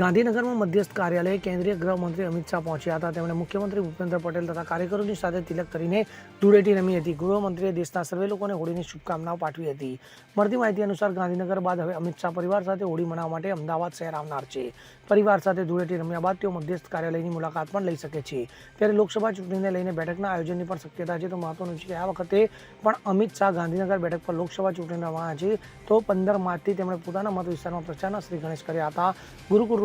ગાંધીનગરમાં મધ્યસ્થ કાર્યાલય કેન્દ્રીય ગૃહમંત્રી અમિત શાહ પહોંચ્યા હતા. તેમણે મુખ્યમંત્રી ભૂપેન્દ્ર પટેલ તથા કાર્યકરોની સાથે તિલક કરીને ધૂળેટી રમી હતી. ગૃહમંત્રીએ દેશના સર્વે લોકોને હોળીની શુભકામનાઓ પાઠવી હતી. મળતી માહિતી અનુસાર ગાંધીનગર બાદ હવે અમિત શાહ પરિવાર સાથે હોળી મનાવવા માટે અમદાવાદ શહેર આવનાર છે. પરિવાર સાથે ધૂળેટી રમ્યા બાદ તેઓ મધ્યસ્થ કાર્યાલયની મુલાકાત પણ લઈ શકે છે. ત્યારે લોકસભા ચૂંટણીને લઈને બેઠકના આયોજનની પણ શક્યતા છે તો મહત્વનું છે કે આ વખતે પણ અમિત શાહ ગાંધીનગર બેઠક પર લોકસભા ચૂંટણી રમવાના છે. તો પંદર માર્ચથી તેમણે પોતાના મત વિસ્તારમાં પ્રચારના શ્રી ગણેશ કર્યા હતા. ગુરુકુળ